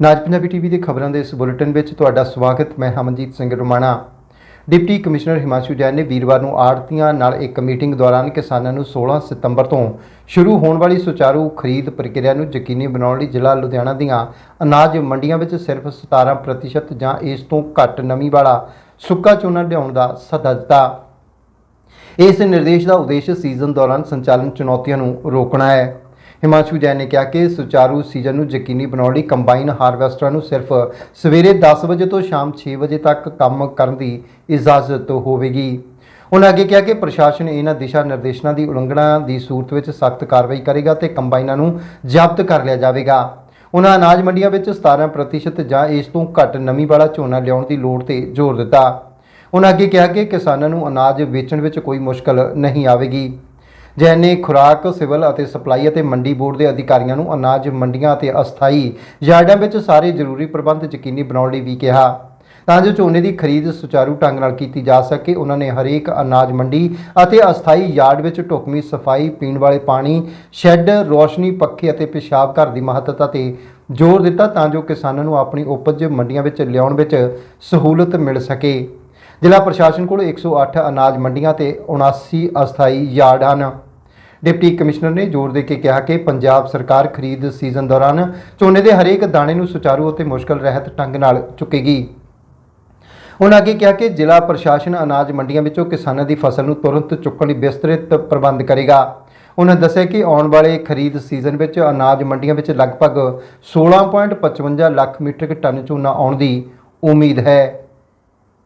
ਨਾਜ Punjabi TV ਦੇ ਖਬਰਾਂ ਦੇ ਇਸ ਬੁਲੇਟਿਨ ਵਿੱਚ ਤੁਹਾਡਾ ਸਵਾਗਤ, ਮੈਂ ਹਮਨਜੀਤ ਸਿੰਘ ਰੁਮਾਣਾ। ਡਿਪਟੀ ਕਮਿਸ਼ਨਰ ਹਿਮਾਂਸ਼ੂ ਜੈਨ ਨੇ ਵੀਰਵਾਰ ਨੂੰ ਆੜਤੀਆਂ ਨਾਲ ਇੱਕ ਮੀਟਿੰਗ ਦੌਰਾਨ ਕਿਸਾਨਾਂ ਨੂੰ 16 ਸਤੰਬਰ ਤੋਂ ਸ਼ੁਰੂ ਹੋਣ ਵਾਲੀ ਸੁਚਾਰੂ ਖਰੀਦ ਪ੍ਰਕਿਰਿਆ ਨੂੰ ਯਕੀਨੀ ਬਣਾਉਣ ਲਈ ਜ਼ਿਲ੍ਹਾ ਲੁਧਿਆਣਾ ਦੀਆਂ ਅਨਾਜ ਮੰਡੀਆਂ ਵਿੱਚ ਸਿਰਫ 17% ਜਾਂ ਇਸ ਤੋਂ ਘੱਟ ਨਮੀ ਵਾਲਾ ਸੁੱਕਾ ਝੋਨਾ ਲਿਆਉਣ ਦਾ ਸੱਦਾ ਦਿੱਤਾ। ਇਸ ਨਿਰਦੇਸ਼ ਦਾ ਉਦੇਸ਼ ਸੀਜ਼ਨ ਦੌਰਾਨ ਸੰਚਾਲਨ ਚੁਣੌਤੀਆਂ ਨੂੰ ਰੋਕਣਾ ਹੈ। ਹਿਮਾਂਸ਼ੂ ਜੈਨ ਨੇ ਕਿਹਾ ਕਿ ਸੁਚਾਰੂ ਸੀਜ਼ਨ ਨੂੰ ਯਕੀਨੀ ਬਣਾਉਣ ਲਈ ਕੰਬਾਈਨ ਹਾਰਵੈਸਟਰਾਂ ਨੂੰ ਸਿਰਫ ਸਵੇਰੇ 10 ਵਜੇ ਤੋਂ ਸ਼ਾਮ 6 ਵਜੇ ਤੱਕ ਕੰਮ ਕਰਨ ਦੀ ਇਜਾਜ਼ਤ ਹੋਵੇਗੀ। ਉਹਨਾਂ ਅੱਗੇ ਕਿਹਾ ਕਿ ਪ੍ਰਸ਼ਾਸਨ ਇਹਨਾਂ ਦਿਸ਼ਾ ਨਿਰਦੇਸ਼ਾਂ ਦੀ ਉਲੰਘਣਾ ਦੀ ਸੂਰਤ ਵਿੱਚ ਸਖਤ ਕਾਰਵਾਈ ਕਰੇਗਾ ਤੇ ਕੰਬਾਈਨਾਂ ਨੂੰ ਜ਼ਬਤ ਕਰ ਲਿਆ ਜਾਵੇਗਾ। ਉਹਨਾਂ ਅਨਾਜ ਮੰਡੀਆਂ ਵਿੱਚ 17% ਜਾਂ ਇਸ ਤੋਂ ਘੱਟ ਨਮੀ ਵਾਲਾ ਝੋਨਾ ਲਿਆਉਣ ਦੀ ਲੋੜ ਤੇ ਜ਼ੋਰ ਦਿੱਤਾ। ਉਹਨਾਂ ਅੱਗੇ ਕਿਹਾ ਕਿ ਕਿਸਾਨਾਂ ਨੂੰ ਅਨਾਜ ਵੇਚਣ ਵਿੱਚ ਕੋਈ ਮੁਸ਼ਕਲ ਨਹੀਂ ਆਵੇਗੀ। ਜੈਨੇ ਖੁਰਾਕ, ਸਿਵਲ ਅਤੇ ਸਪਲਾਈ ਅਤੇ ਮੰਡੀ ਬੋਰਡ ਦੇ ਅਧਿਕਾਰੀਆਂ ਨੂੰ ਅਨਾਜ, ਮੰਡੀਆਂ ਅਤੇ ਅਸਥਾਈ ਯਾਰਡਾਂ ਵਿੱਚ ਸਾਰੇ ਜ਼ਰੂਰੀ ਪ੍ਰਬੰਧ ਯਕੀਨੀ ਬਣਾਉਣ ਲਈ ਵੀ ਕਿਹਾ। ਤਾਂ ਜੋ ਝੋਨੇ ਦੀ ਖਰੀਦ ਸੁਚਾਰੂ ਢੰਗ ਨਾਲ ਕੀਤੀ ਜਾ ਸਕੇ, ਉਹਨਾਂ ਨੇ ਹਰੇਕ ਅਨਾਜ ਮੰਡੀ ਅਤੇ ਅਸਥਾਈ ਯਾਰਡ ਵਿੱਚ ਢੁਕਵੀਂ ਸਫ਼ਾਈ, ਪੀਣ ਵਾਲੇ ਪਾਣੀ, ਸ਼ੈੱਡ, ਰੋਸ਼ਨੀ, ਪੱਖੇ ਅਤੇ ਪਿਸ਼ਾਬ ਘਰ ਦੀ ਮਹੱਤਤਾ ਤੇ ਜ਼ੋਰ ਦਿੱਤਾ ਤਾਂ ਜੋ ਕਿਸਾਨਾਂ ਨੂੰ ਆਪਣੀ ਉਪਜ ਮੰਡੀਆਂ ਵਿੱਚ ਲਿਆਉਣ ਵਿੱਚ ਸਹੂਲਤ ਮਿਲ ਸਕੇ। ਜ਼ਿਲ੍ਹਾ ਪ੍ਰਸ਼ਾਸਨ ਕੋਲ 108 ਅਨਾਜ ਮੰਡੀਆਂ ਤੇ 79 ਅਸਥਾਈ ਯਾਰਡ ਹਨ। ਡਿਪਟੀ ਕਮਿਸ਼ਨਰ ਨੇ ਜ਼ੋਰ ਦੇ ਕੇ ਕਿਹਾ ਕਿ ਪੰਜਾਬ ਸਰਕਾਰ ਖਰੀਦ ਸੀਜ਼ਨ ਦੌਰਾਨ ਝੋਨੇ ਦੇ ਹਰੇਕ ਦਾਣੇ ਨੂੰ ਸੁਚਾਰੂ ਅਤੇ ਮੁਸ਼ਕਲ ਰਹਿਤ ਢੰਗ ਨਾਲ ਚੁੱਕੇਗੀ। ਉਹਨਾਂ ਅੱਗੇ ਕਿਹਾ ਕਿ ਜ਼ਿਲ੍ਹਾ ਪ੍ਰਸ਼ਾਸਨ ਅਨਾਜ ਮੰਡੀਆਂ ਵਿੱਚੋਂ ਕਿਸਾਨਾਂ ਦੀ ਫਸਲ ਨੂੰ ਤੁਰੰਤ ਚੁੱਕਣ ਲਈ ਵਿਸਤ੍ਰਿਤ ਪ੍ਰਬੰਧ ਕਰੇਗਾ। ਉਹਨਾਂ ਦੱਸਿਆ ਕਿ ਆਉਣ ਵਾਲੇ ਖਰੀਦ ਸੀਜ਼ਨ ਵਿੱਚ ਅਨਾਜ ਮੰਡੀਆਂ ਵਿੱਚ ਲਗਭਗ 16.55 ਲੱਖ ਮੀਟ੍ਰਿਕ ਟਨ ਝੋਨਾ ਆਉਣ ਦੀ ਉਮੀਦ ਹੈ।